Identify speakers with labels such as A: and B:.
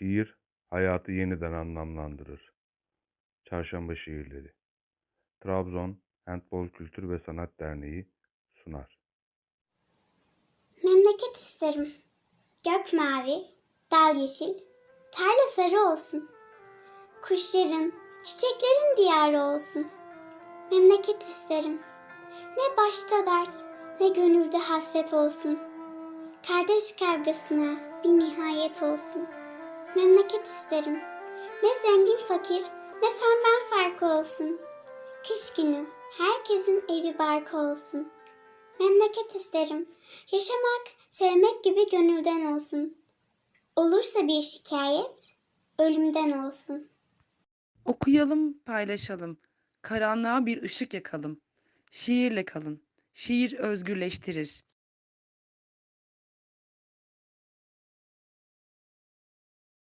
A: Şiir, hayatı yeniden anlamlandırır. Çarşamba Şiirleri Trabzon Handbol Kültür ve Sanat Derneği sunar.
B: Memleket isterim. Gök mavi, dal yeşil, tarla sarı olsun. Kuşların, çiçeklerin diyarı olsun. Memleket isterim. Ne başta dert, ne gönülde hasret olsun. Kardeş kavgasına bir nihayet olsun. Memleket isterim. Ne zengin fakir, ne sen ben farkı olsun. Kış günü herkesin evi barkı olsun. Memleket isterim. Yaşamak, sevmek gibi gönülden olsun. Olursa bir şikayet, ölümden olsun.
C: Okuyalım, paylaşalım. Karanlığa bir ışık yakalım. Şiirle kalın. Şiir özgürleştirir.